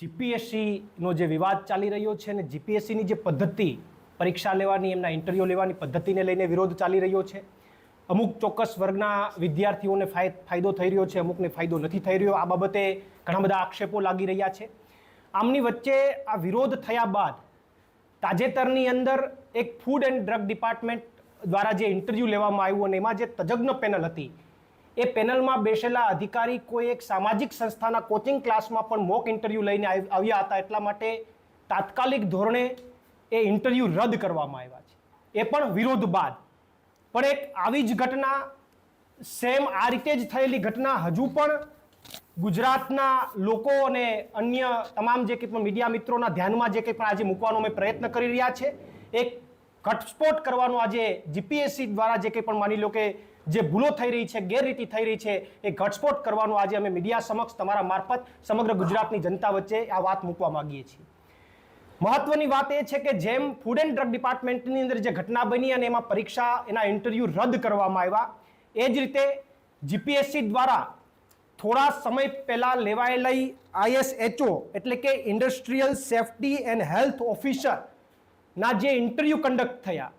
જીપીએસસીનો જે વિવાદ ચાલી રહ્યો છે અને જીપીએસસીની જે પદ્ધતિ પરીક્ષા લેવાની, એમના ઇન્ટરવ્યૂ લેવાની પદ્ધતિને લઈને વિરોધ ચાલી રહ્યો છે. અમુક ચોક્કસ વર્ગના વિદ્યાર્થીઓને ફાય- ફાયદો થઈ રહ્યો છે, અમુકને ફાયદો નથી થઈ રહ્યો. આ બાબતે ઘણા બધા આક્ષેપો લાગી રહ્યા છે. આમની વચ્ચે આ વિરોધ થયા બાદ તાજેતરની અંદર એક ફૂડ એન્ડ ડ્રગ ડિપાર્ટમેન્ટ દ્વારા જે ઇન્ટરવ્યૂ લેવામાં આવ્યું અને એમાં જે તજજ્ઞ પેનલ હતી એ પેનલમાં બેસેલા અધિકારી કોઈ એક સામાજિક સંસ્થાના કોચિંગ ક્લાસમાં પણ મોક ઇન્ટરવ્યૂ લઈને આવ- આવ્યા હતા. એટલા માટે તાત્કાલિક ધોરણે એ ઇન્ટરવ્યૂ રદ કરવામાં આવ્યા છે. એ પણ વિરોધ બાદ. પણ એક આવી જ ઘટના સેમ આ રીતે જ થયેલી ઘટના હજુ પણ ગુજરાતના લોકો અને અન્ય તમામ જે કંઈ પણ મીડિયા મિત્રોના ધ્યાનમાં જે કંઈ પણ આજે મૂકવાનો અમે પ્રયત્ન કરી રહ્યા છે. એક ઘટસ્ફોટ કરવાનો આજે જીપીએસસી દ્વારા જે કંઈ પણ માની લો કે જે ભૂલો થઈ રહી છે, ગેરરીતિ થઈ રહી છે, એ ઘટસ્ફોટ કરવાનો આજે અમે મીડિયા સમક્ષ તમારા મારફત સમગ્ર ગુજરાતની જનતા વચ્ચે આ વાત મૂકવા માંગીએ છીએ. મહત્વની વાત એ છે કે જેમ ફૂડ એન્ડ ડ્રગ ડિપાર્ટમેન્ટની અંદર જે ઘટના બની અને એમાં પરીક્ષા, એના ઇન્ટરવ્યૂ રદ કરવામાં આવ્યા, એ જ રીતે જીપીએસસી દ્વારા થોડા સમય પહેલા લેવાયેલી આઈએસએચઓ એટલે કે industrial safety and health officer ના જે ઇન્ટરવ્યૂ કન્ડક્ટ થયા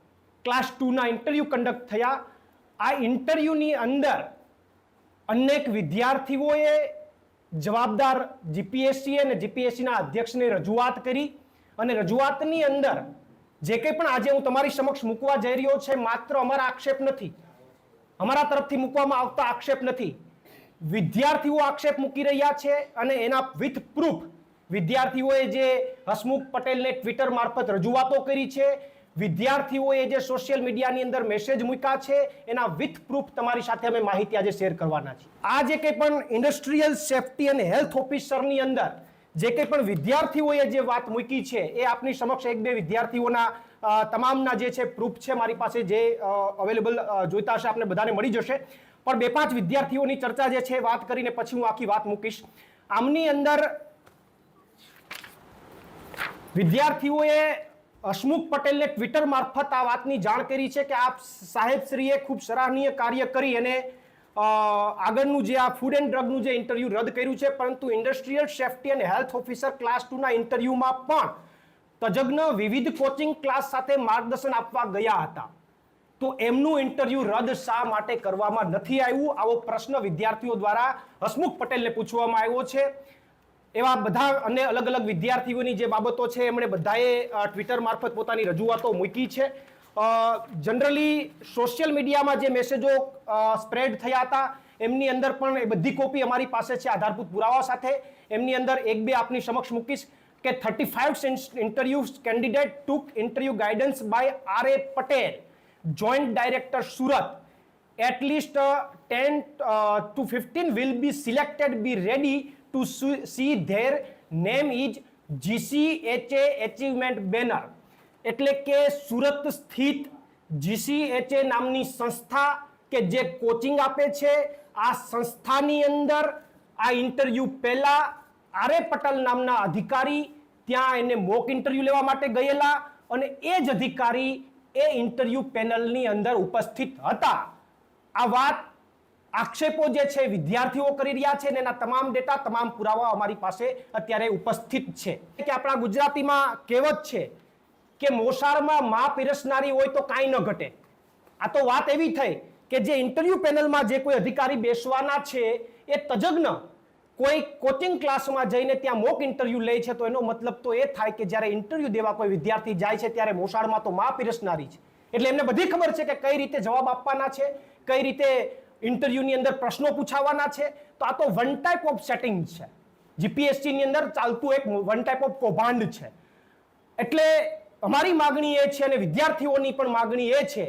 ક્લાસ ટુના ઇન્ટરવ્યૂ કન્ડક્ટ થયા, આ ઇન્ટરવ્યૂની અંદર અનેક વિદ્યાર્થીઓએ જવાબદાર જીપીએસસી અને જીપીએસસીના અધ્યક્ષને રજૂઆત કરી અને રજૂઆતની અંદર જે કંઈ પણ આજે હું તમારી સમક્ષ મૂકવા જઈ રહ્યો છે માત્ર અમારા આક્ષેપ નથી. અમારા તરફથી મૂકવામાં આવતા આક્ષેપ નથી. વિદ્યાર્થીઓ આક્ષેપ મૂકી રહ્યા છે અને એના વિથ પ્રૂફ વિદ્યાર્થીઓએ જે હસમુખ પટેલને ટ્વિટર મારફત રજૂઆતો કરી છે, વિદ્યાર્થીઓએ જે સોશિયલ મીડિયાની અંદર મેસેજ મૂક્યા છે, એના વિથ પ્રૂફ તમારી સાથે અમે માહિતી આજે શેર કરવાના છીએ. આ જે કંઈ પણ ઇન્ડસ્ટ્રીયલ સેફટી અને હેલ્થ ઓફિસરની અંદર જે કંઈ પણ વિદ્યાર્થીઓએ જે વાત મૂકી છે, એ આપની સમક્ષ એક બે વિદ્યાર્થીઓના તમામના જે છે પ્રૂફ છે મારી પાસે જે અવેલેબલ જોઈતા હશે, આપને બધાને મળી જશે. પણ બે પાંચ વિદ્યાર્થીઓની ચર્ચા જે છે વાત કરીને પછી હું આખી વાત મૂકીશ. આમની અંદર વિદ્યાર્થીઓએ હસમુખ પટેલને ટ્વિટર મારફત આ વાતની જાણ કરી છે કે આપ સાહેબશ્રીએ ખૂબ સરાહનીય કાર્ય કરી અને આગળનું જે આ ફૂડ એન્ડ ડ્રગનું જે ઇન્ટરવ્યૂ રદ કર્યું છે, પરંતુ ઇન્ડસ્ટ્રીયલ સેફટી અને હેલ્થ ઓફિસર ક્લાસ ટુના ઇન્ટરવ્યૂમાં પણ તજજ્ઞ વિવિધ કોચિંગ ક્લાસ સાથે માર્ગદર્શન આપવા ગયા હતા. તો એમનું ઇન્ટરવ્યૂ રદ શા માટે કરવામાં નથી આવ્યું? આવો પ્રશ્ન વિદ્યાર્થીઓ દ્વારા હસમુખ પટેલને પૂછવામાં આવ્યો છે. એવા બધા અને અલગ અલગ વિદ્યાર્થીઓની જે બાબતો છે, એમણે બધાએ ટ્વિટર મારફત પોતાની રજૂઆતો મૂકી છે. જનરલી સોશિયલ મીડિયામાં જે મેસેજો સ્પ્રેડ થયા હતા, એમની અંદર પણ એ બધી કોપી અમારી પાસે છે આધારભૂત પુરાવા સાથે. એમની અંદર એક બે આપની સમક્ષ મૂકીશ કે thirty five interview candidate took interview guidance by R A Patel joint director Surat at least uh, 10 uh, to 15 will be selected be ready to see their name is GCHA achievement banner. એટલે કે સુરત સ્થિત GCHA નામની સંસ્થા કે જે coaching આપે છે. આ સંસ્થાની અંદર આ ઇન્ટરવ્યૂ પહેલા આરે પટેલ નામના અધિકારી ત્યાં એને મોક ઇન્ટરવ્યૂ લેવા માટે ગયેલા અને એ જ અધિકારી એ ઇન્ટરવ્યૂ પેનલની અંદર ઉપસ્થિત હતા. આ વાત આક્ષેપો જે છે વિદ્યાર્થીઓ કરી રહ્યા છે એના તમામ ડેટા, તમામ પુરાવા અમારી પાસે અત્યારે ઉપસ્થિત છે. કે આપણા ગુજરાતીમાં કહેવત છે કે મોસાળમાં માં પીરસનારી હોય તો કાંઈ ન ઘટે. આ તો વાત એવી થઈ કે જે ઇન્ટરવ્યુ પેનલમાં જે કોઈ અધિકારી બેસવાના છે એ તજજ્ઞ કોઈ કોચિંગ ક્લાસમાં જઈને ત્યાં મોક ઇન્ટરવ્યુ લે છે તો એનો મતલબ તો એ થાય કે જ્યારે ઇન્ટરવ્યુ દેવા કોઈ વિદ્યાર્થી જાય છે ત્યારે મોસાળમાં તો માં પીરસનારી છે એટલે એમને બધી ખબર છે કે કઈ રીતે જવાબ આપવાના છે, કઈ રીતે ઇન્ટરવ્યૂની અંદર પ્રશ્નો પૂછાવાના છે. તો આ તો વન ટાઈપ ઓફ સેટિંગ છે. જીપીએસસી ની અંદર ચાલતું એક વન ટાઈપ ઓફ કૌભાંડ છે. એટલે અમારી માગણી એ છે અને વિદ્યાર્થીઓની પણ માગણી એ છે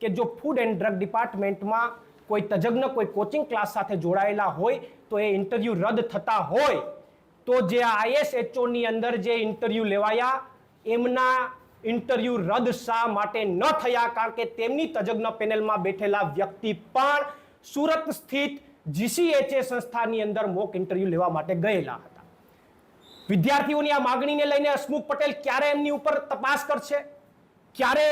કે જો ફૂડ એન્ડ ડ્રગ ડિપાર્ટમેન્ટમાં કોઈ તજજ્ઞ, કોઈ કોચિંગ ક્લાસ સાથે જોડાયેલા હોય, તો એ ઇન્ટરવ્યુ રદ થતા હોય, તો જે આઈએસએચઓની અંદર જે ઇન્ટરવ્યુ લેવાયા, એમના ઇન્ટરવ્યુ રદ શા માટે ન થયા? કારણ કે તેમની તજજ્ઞ પેનલમાં બેઠેલા વ્યક્તિ પણ સુરત સ્થિત જીસીએચએ સંસ્થાની અંદર મોક ઇન્ટરવ્યુ લેવા માટે ગયેલા હતા. વિદ્યાર્થીઓની આ માગણીને લઈને હસમુખ પટેલ ક્યારે એમની ઉપર તપાસ કરશે? ક્યારે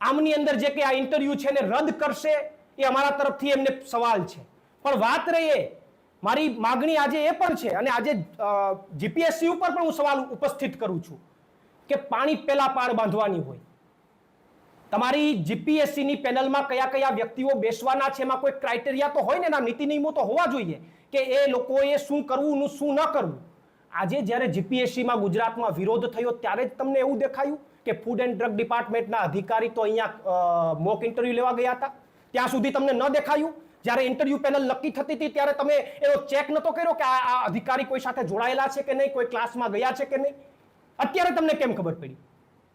આમની અંદર જે કે આ ઇન્ટરવ્યુ છે એને રદ કરશે એ અમારા તરફથી એમને સવાલ છે. પણ વાત રહીએ મારી માગણી આજે એ પણ છે અને આજે જીપીએસસી ઉપર પણ હું સવાલ ઉપસ્થિત કરું છું. કે પાણી પહેલાં પાર બાંધવાની હોય. તમારી જીપીએસસીની પેનલમાં કયા કયા વ્યક્તિઓ બેસવાના છે, એમાં કોઈ ક્રાઇટેરિયા તો હોય ને, એના નીતિ નિયમો તો હોવા જોઈએ કે એ લોકોએ શું કરવું શું ન કરવું. આજે જ્યારે જીપીએસસીમાં ગુજરાતમાં વિરોધ થયો ત્યારે જ તમને એવું દેખાયું કે ફૂડ એન્ડ ડ્રગ ડિપાર્ટમેન્ટના અધિકારી તો અહીંયા મોક ઇન્ટરવ્યૂ લેવા ગયા હતા? ત્યાં સુધી તમને ન દેખાયું? જ્યારે ઇન્ટરવ્યુ પેનલ નક્કી થતી હતી ત્યારે તમે એનો ચેક નતો કર્યો કે આ અધિકારી કોઈ સાથે જોડાયેલા છે કે નહીં? કોઈ ક્લાસમાં ગયા છે કે નહીં? અત્યારે તમને કેમ ખબર પડી?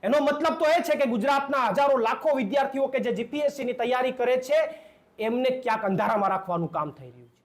એનો મતલબ તો એ છે કે ગુજરાતના હજારો લાખો વિદ્યાર્થીઓ કે જે જીપીએસસીની તૈયારી કરે છે, એમને ક્યાંક અંધારામાં રાખવાનું કામ થઈ રહ્યું છે.